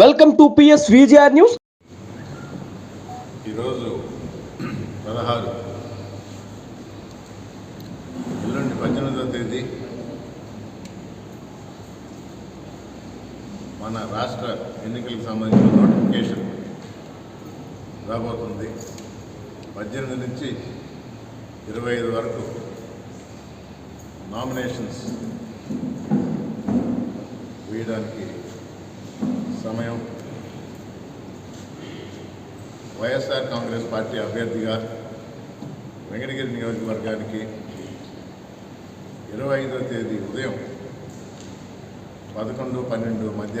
Welcome to PS VGR news. ఈరోజు పదహారు. ఎల్లుండి పద్దెనిమిదవ తేదీ. మన రాష్ట్ర ఎన్నికలకు సంబంధించిన నోటిఫికేషన్ రాబోతుంది. పద్దెనిమిది నుంచి ఇరవై ఐదు వరకు నామినేషన్స్ వేయడానికి సమయం. వైఎస్ఆర్ కాంగ్రెస్ పార్టీ అభ్యర్థిగా వెంకటగిరి నియోజకవర్గానికి ఇరవై ఐదో తేదీ ఉదయం పదకొండు పన్నెండు మధ్య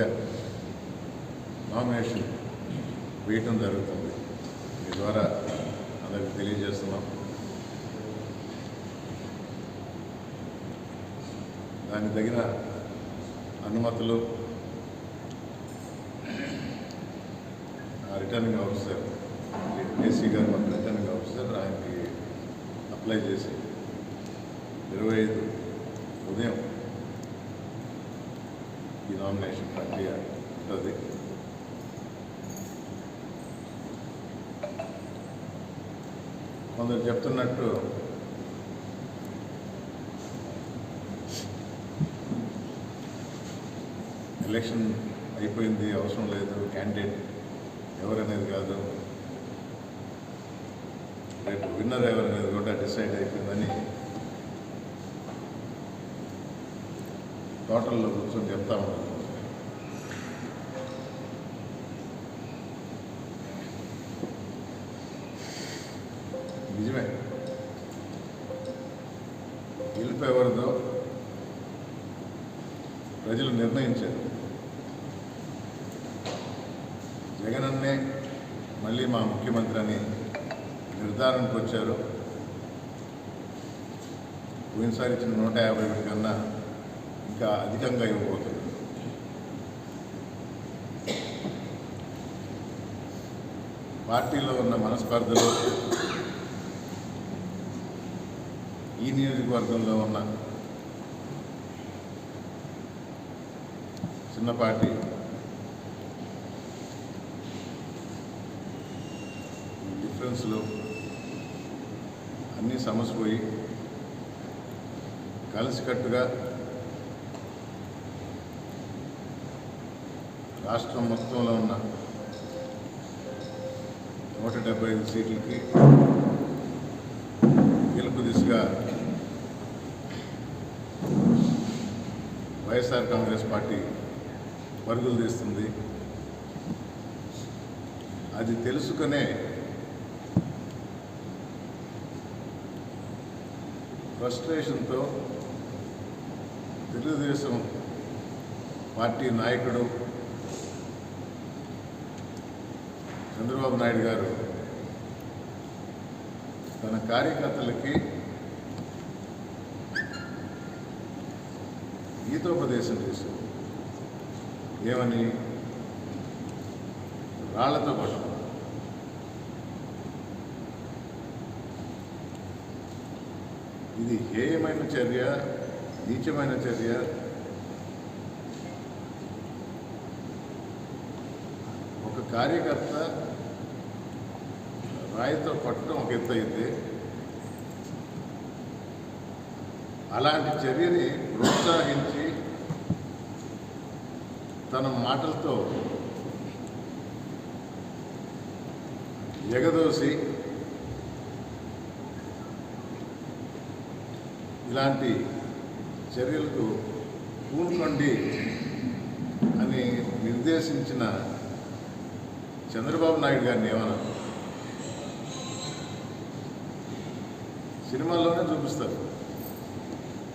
నామినేషన్ వేయటం జరుగుతుంది. మీ ద్వారా అందరికి తెలియజేస్తున్నాం. దానికి తగిన అనుమతులు రిటర్నింగ్ ఆఫీసర్ ఏసీ గారు మన రిటర్నింగ్ ఆఫీసర్ ఆయనకి అప్లై చేసి ఇరవై ఐదు ఉదయం ఈ నామినేషన్ ప్రక్రియ ఉంటుంది. కొందరు చెప్తున్నట్టు ఎలక్షన్ అయిపోయింది అవసరం లేదు క్యాండిడేట్ ఎవరనేది కాదు. రేపు విన్నర్ ఎవరనేది కూడా డిసైడ్ అయిపోయిందని టోటల్లో కూర్చొని చెప్తా ఉన్నాను. నిజమే. గెలుపు ఎవరిదో ప్రజలు నిర్ణయించారు. జగనన్నే మళ్ళీ మా ముఖ్యమంత్రి అని నిర్ధారణకు వచ్చారు. పోయినసారి ఇచ్చిన నూట యాభై ఒకటి కన్నా ఇంకా అధికంగా ఇవ్వబోతుంది పార్టీలో ఉన్న మనస్పర్ధలు ఈ నియోజకవర్గంలో ఉన్న చిన్న పార్టీ ఈ అన్నీ సమసిపోయి కలిసికట్టుగా రాష్ట్రం మొత్తంలో ఉన్న నూట డెబ్బై ఐదు సీట్లకి గెలుపు దిశగా వైఎస్ఆర్ కాంగ్రెస్ పార్టీ పరుగులు తీస్తుంది. అది తెలుసుకునే ఫ్రస్ట్రేషన్తో తెలుగుదేశం పార్టీ నాయకుడు చంద్రబాబు నాయుడు గారు తన కార్యకర్తలకి గీతోపదేశం చేశారు. ఏమని? రాళ్ళతో కొట్టడం ఇది హేయమైన చర్య నీచమైన చర్య. ఒక కార్యకర్త రాయితో కొట్టడం ఒక ఎత్తు అయితే అలాంటి చర్యని ప్రోత్సహించి తన మాటలతో ఎగదోసి ఇలాంటి చర్యలకు పూనుకోండి అని నిర్దేశించిన చంద్రబాబు నాయుడు గారిని ఏమన్నా సినిమాల్లోనే చూపిస్తారు.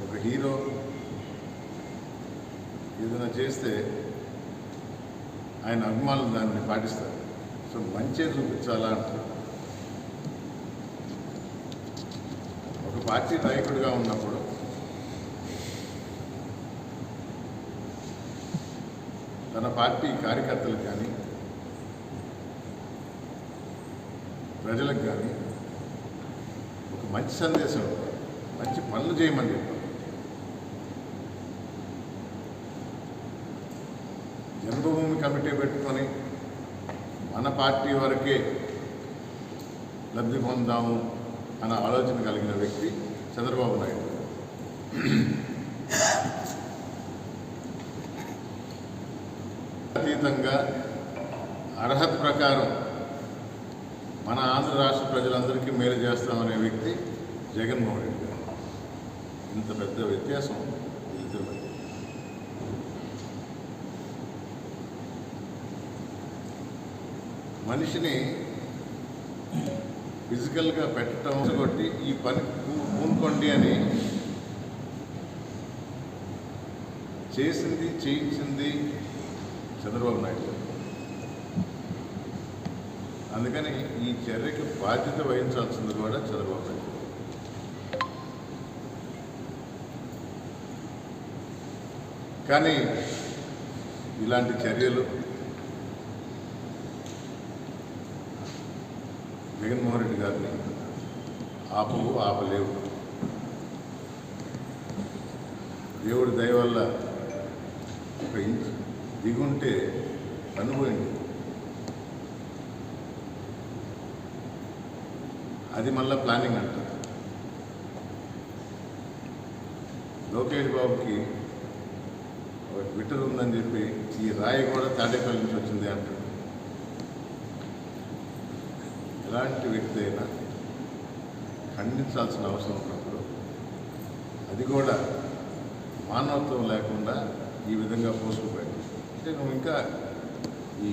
ఒక హీరో ఏదైనా చేస్తే ఆయన అభిమానులు దాన్ని పాటిస్తారు. సో మంచే చూపించాలా అంటారు. ఒక పార్టీ నాయకుడిగా ఉన్నప్పుడు తన పార్టీ కార్యకర్తలకు కానీ ప్రజలకు కానీ ఒక మంచి సందేశం మంచి పనులు చేయమని చెప్పారు జన్మభూమి కమిటీ పెట్టుకొని మన పార్టీ వరకే లబ్ధి పొందాము. అన్న ఆలోచన కలిగిన వ్యక్తి చంద్రబాబు నాయుడు. అతీతంగా అర్హత ప్రకారం మన ఆంధ్ర రాష్ట్ర ప్రజలందరికీ మేలు చేస్తామనే వ్యక్తి జగన్మోహన్ రెడ్డి గారు. ఇంత పెద్ద వ్యత్యాసం మనిషిని ఫిజికల్గా పెట్టడం కొట్టి ఈ పని పూనుకోండి అని చేసింది చేయించింది చంద్రబాబు నాయుడు గారు. అందుకని ఈ చర్యకి బాధ్యత వహించాల్సింది కూడా చంద్రబాబు నాయుడు కానీ ఇలాంటి చర్యలు జగన్మోహన్ రెడ్డి గారిని ఆపవు ఆపలేవు. దేవుడి దయ వల్ల ఒక ఇంచ్ దిగుంటే అనుభవండి అది మళ్ళీ ప్లానింగ్ అంటారు లోకేష్ బాబుకి ఒక ట్విట్టర్ ఉందని చెప్పి ఈ రాయి కూడా తాడేపల్లి నుంచి వచ్చింది అంటారు ఎలాంటి వ్యక్తి అయినా ఖండించాల్సిన అవసరం ఉన్నప్పుడు అది కూడా మానవత్వం లేకుండా ఈ విధంగా పోసుకుపోయాడు అంటే నువ్వు ఇంకా ఈ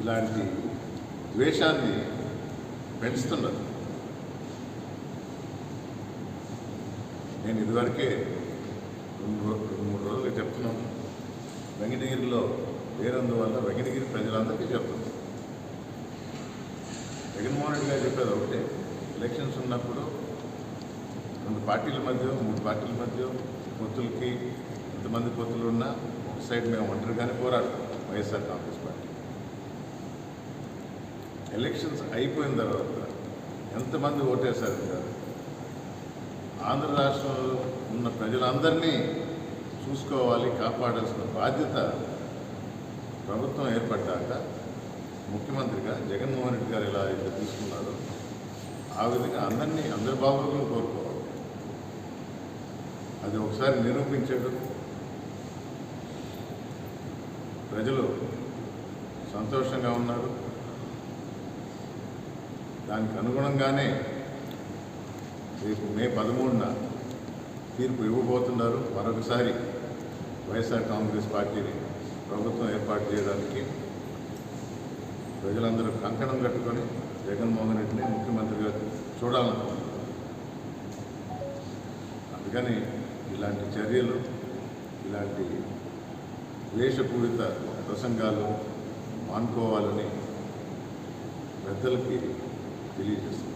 ఇలాంటి ద్వేషాన్ని పెంచుతున్నారు నేను ఇదివరకే రెండు రో- రెండు మూడు రోజులు చెప్తున్నాను. వెంకటగిరిలో వేరందువల్ల వెంకటగిరి ప్రజలందరికీ చెప్తున్నాను. జగన్మోహన్ రెడ్డి గారు చెప్పేది ఒకటే ఎలక్షన్స్ ఉన్నప్పుడు రెండు పార్టీల మధ్య మూడు పార్టీల మధ్య పొత్తులకి ఎంతమంది పొత్తులు ఉన్నా ఒక సైడ్ మేము ఒంటరిగానే పోరాడతాం వైఎస్ఆర్ కాంగ్రెస్ పార్టీ. ఎలక్షన్స్ అయిపోయిన తర్వాత ఎంతమంది ఓటేశారు కాదు ఆంధ్ర రాష్ట్రంలో ఉన్న ప్రజలందరినీ చూసుకోవాలి కాపాడాల్సిన బాధ్యత ప్రభుత్వం ఏర్పడ్డాక ముఖ్యమంత్రిగా జగన్మోహన్ రెడ్డి గారు ఎలా అయితే తీసుకున్నారో ఆ విధంగా అందరినీ అందరి బాగోగులు కోరుకోవాలి. అది ఒకసారి నిరూపించాడు ప్రజలు సంతోషంగా ఉన్నారు. దానికి అనుగుణంగానే రేపు మే పదమూడున తీర్పు ఇవ్వబోతున్నారు. మరొకసారి వైఎస్ఆర్ కాంగ్రెస్ పార్టీని ప్రభుత్వం ఏర్పాటు చేయడానికి ప్రజలందరూ కంకణం కట్టుకొని జగన్మోహన్ రెడ్డిని ముఖ్యమంత్రిగా చూడాలనుకుంటున్నారు. అందుకని ఇలాంటి చర్యలు ఇలాంటి ద్వేషపూరిత ప్రసంగాలు మానుకోవాలని పెద్దలకి తెలియజేస్తుంది